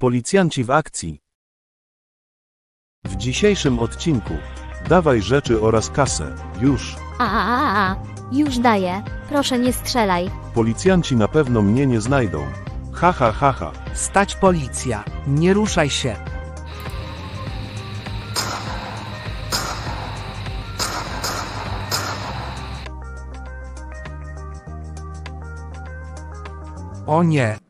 Policjanci w akcji. W dzisiejszym odcinku. Dawaj rzeczy oraz kasę. Już. A, a, a, a. Już daję. Proszę nie strzelaj. Policjanci na pewno mnie nie znajdą. Ha ha ha ha. Stać policja, nie ruszaj się. O nie.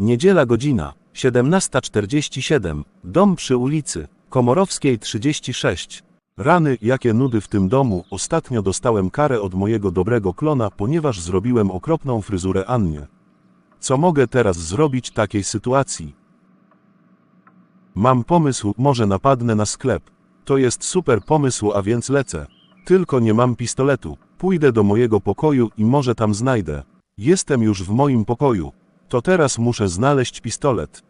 Niedziela godzina 17.47. Dom przy ulicy Komorowskiej 36. Rany, jakie nudy w tym domu. Ostatnio dostałem karę od mojego dobrego klona, ponieważ zrobiłem okropną fryzurę Annie. Co mogę teraz zrobić takiej sytuacji? Mam pomysł, może napadnę na sklep. To jest super pomysł, a więc lecę. Tylko nie mam pistoletu. Pójdę do mojego pokoju i może tam znajdę. Jestem już w moim pokoju. To teraz muszę znaleźć pistolet.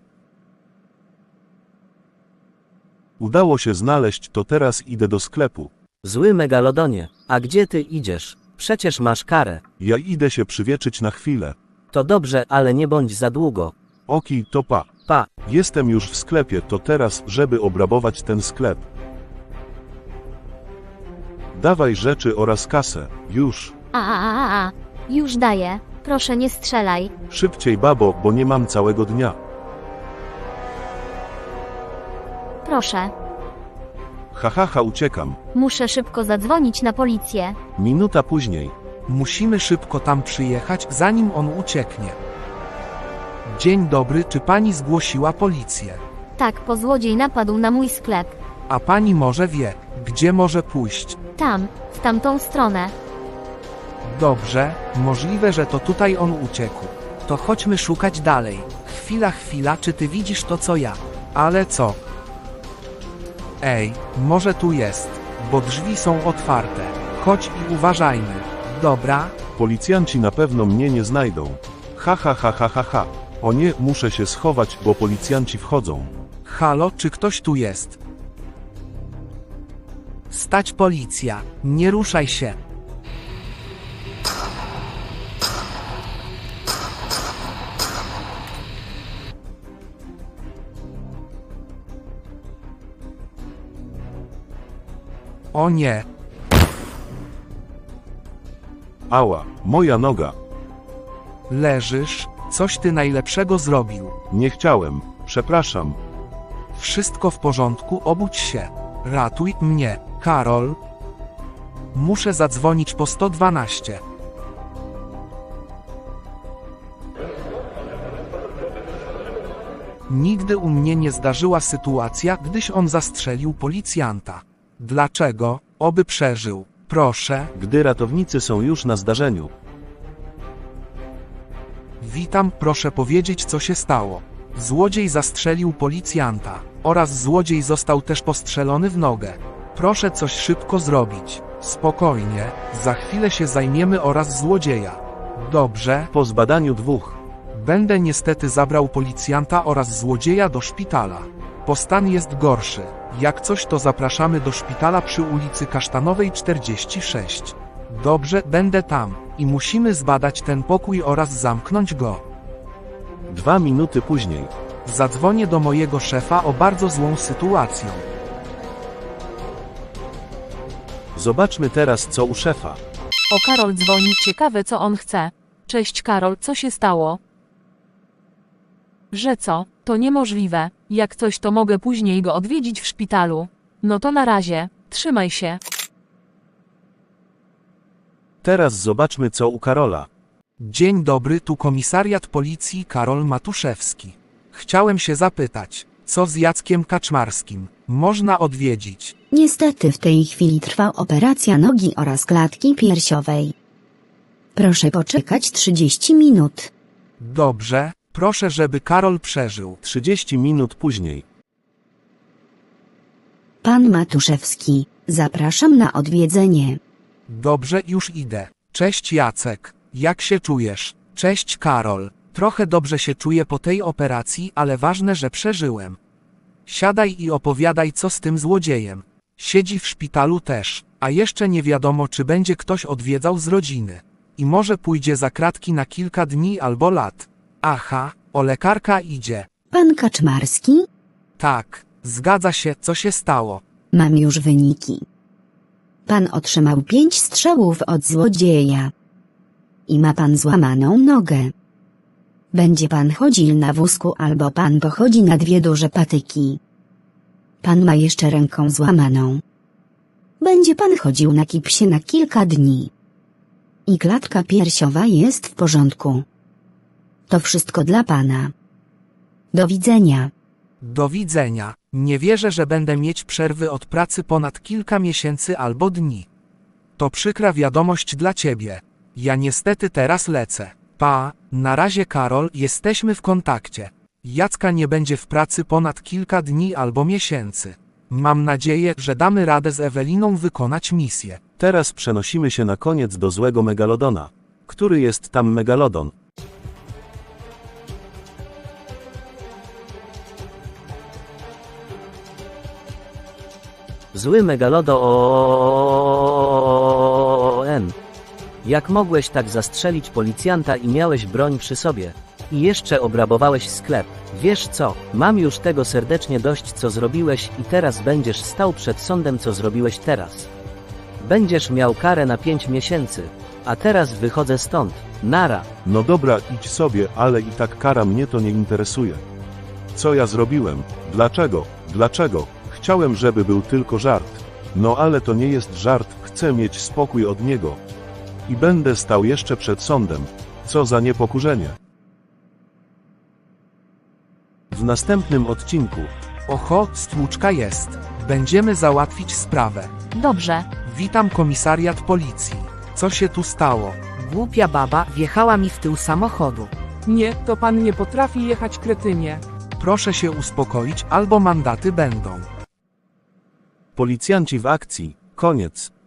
Udało się znaleźć, to teraz idę do sklepu. Zły megalodonie, a gdzie ty idziesz? Przecież masz karę. Ja idę się przywieczyć na chwilę. To dobrze, ale nie bądź za długo. Oki, to pa. Pa, Jestem już w sklepie, to teraz, żeby obrabować ten sklep. Dawaj rzeczy oraz kasę. Już. A, a, a, a, a. Już daję. Proszę nie strzelaj. Szybciej, babo, bo nie mam całego dnia. Proszę. Ha, ha, ha, uciekam. Muszę szybko zadzwonić na policję. Minuta później. Musimy szybko tam przyjechać, zanim on ucieknie. Dzień dobry, czy pani zgłosiła policję? Tak, po złodziej napadł na mój sklep. A pani może wie, gdzie może pójść? Tam, w tamtą stronę. Dobrze, możliwe, że to tutaj on uciekł. To chodźmy szukać dalej. Chwila, chwila, czy ty widzisz to co ja? Ale co? Ej, może tu jest, bo drzwi są otwarte. Chodź i uważajmy. Dobra, Policjanci na pewno mnie nie znajdą. Ha, ha, ha, ha, ha, ha. O nie, muszę się schować, bo policjanci wchodzą. halo, czy ktoś tu jest? Stać policja, nie ruszaj się. O nie, Ała, moja noga. leżysz, coś ty najlepszego zrobił. Nie chciałem. Przepraszam. Wszystko w porządku, obudź się. Ratuj mnie, Karol. Muszę zadzwonić po 112. Nigdy u mnie nie zdarzyła sytuacja, gdyś on zastrzelił policjanta. Dlaczego? Oby przeżył. Proszę, Gdy ratownicy są już na zdarzeniu. witam, proszę powiedzieć, co się stało. Złodziej zastrzelił policjanta, oraz złodziej został też postrzelony w nogę. Proszę coś szybko zrobić. Spokojnie, za chwilę się zajmiemy oraz złodzieja. Dobrze, Po zbadaniu dwóch. będę niestety zabrał policjanta oraz złodzieja do szpitala. Bo stan jest gorszy. Jak coś to zapraszamy do szpitala przy ulicy Kasztanowej 46. Dobrze, będę tam. I musimy zbadać ten pokój oraz zamknąć go. Dwa minuty później. Zadzwonię do mojego szefa o bardzo złą sytuacją. Zobaczmy teraz, co u szefa. O Karol dzwoni, ciekawe co on chce. Cześć Karol, co się stało? Że co? To niemożliwe. Jak coś to mogę później go odwiedzić w szpitalu. No to na razie. Trzymaj się. Teraz zobaczmy, co u Karola. Dzień dobry, tu komisariat policji Karol Matuszewski. Chciałem się zapytać, co z Jackiem Kaczmarskim? Można odwiedzić. Niestety w tej chwili trwa operacja nogi oraz klatki piersiowej. Proszę poczekać 30 minut. Dobrze, proszę, żeby Karol przeżył. 30 minut później. Pan Matuszewski, zapraszam na odwiedzenie. Dobrze, już idę. Cześć Jacek, jak się czujesz? Cześć Karol. Trochę dobrze się czuję po tej operacji, ale ważne, że przeżyłem. Siadaj i opowiadaj, co z tym złodziejem. Siedzi w szpitalu też, a jeszcze nie wiadomo, czy będzie ktoś odwiedzał z rodziny. I może pójdzie za kratki na kilka dni albo lat. Aha, o lekarka idzie. Pan Kaczmarski? Tak, zgadza się, co się stało. Mam już wyniki. Pan otrzymał pięć strzałów od złodzieja. I ma pan złamaną nogę. Będzie pan chodził na wózku albo pan pochodzi na dwie duże patyki. Pan ma jeszcze ręką złamaną. Będzie pan chodził na kipsie na kilka dni. I klatka piersiowa jest w porządku. To wszystko dla pana. Do widzenia. Do widzenia. Nie wierzę, że będę mieć przerwy od pracy ponad kilka miesięcy albo dni. To przykra wiadomość dla ciebie. Ja niestety teraz lecę. Pa, na razie Karol, jesteśmy w kontakcie. Jacka nie będzie w pracy ponad kilka dni albo miesięcy. Mam nadzieję, że damy radę z Eweliną wykonać misję. Teraz przenosimy się na koniec do złego Megalodona. Który jest tam Megalodon? Zły megalodon. Jak mogłeś tak zastrzelić policjanta i miałeś broń przy sobie? I jeszcze obrabowałeś sklep. Wiesz co, mam już tego serdecznie dość co zrobiłeś i teraz będziesz stał przed sądem co zrobiłeś teraz. Będziesz miał karę na 5 miesięcy. A teraz wychodzę stąd. Nara. No dobra, idź sobie, ale i tak kara mnie to nie interesuje. Co ja zrobiłem? Dlaczego? Dlaczego? Chciałem, żeby był tylko żart. No ale to nie jest żart, chcę mieć spokój od niego. I będę stał jeszcze przed sądem. Co za niepokurzenie. W następnym odcinku Oho, stłuczka jest. Będziemy załatwić sprawę. Dobrze. Witam komisariat policji. Co się tu stało? Głupia baba wjechała mi w tył samochodu. Nie, to pan nie potrafi jechać kretynie. Proszę się uspokoić, albo mandaty będą. Policjanci w akcji. Koniec.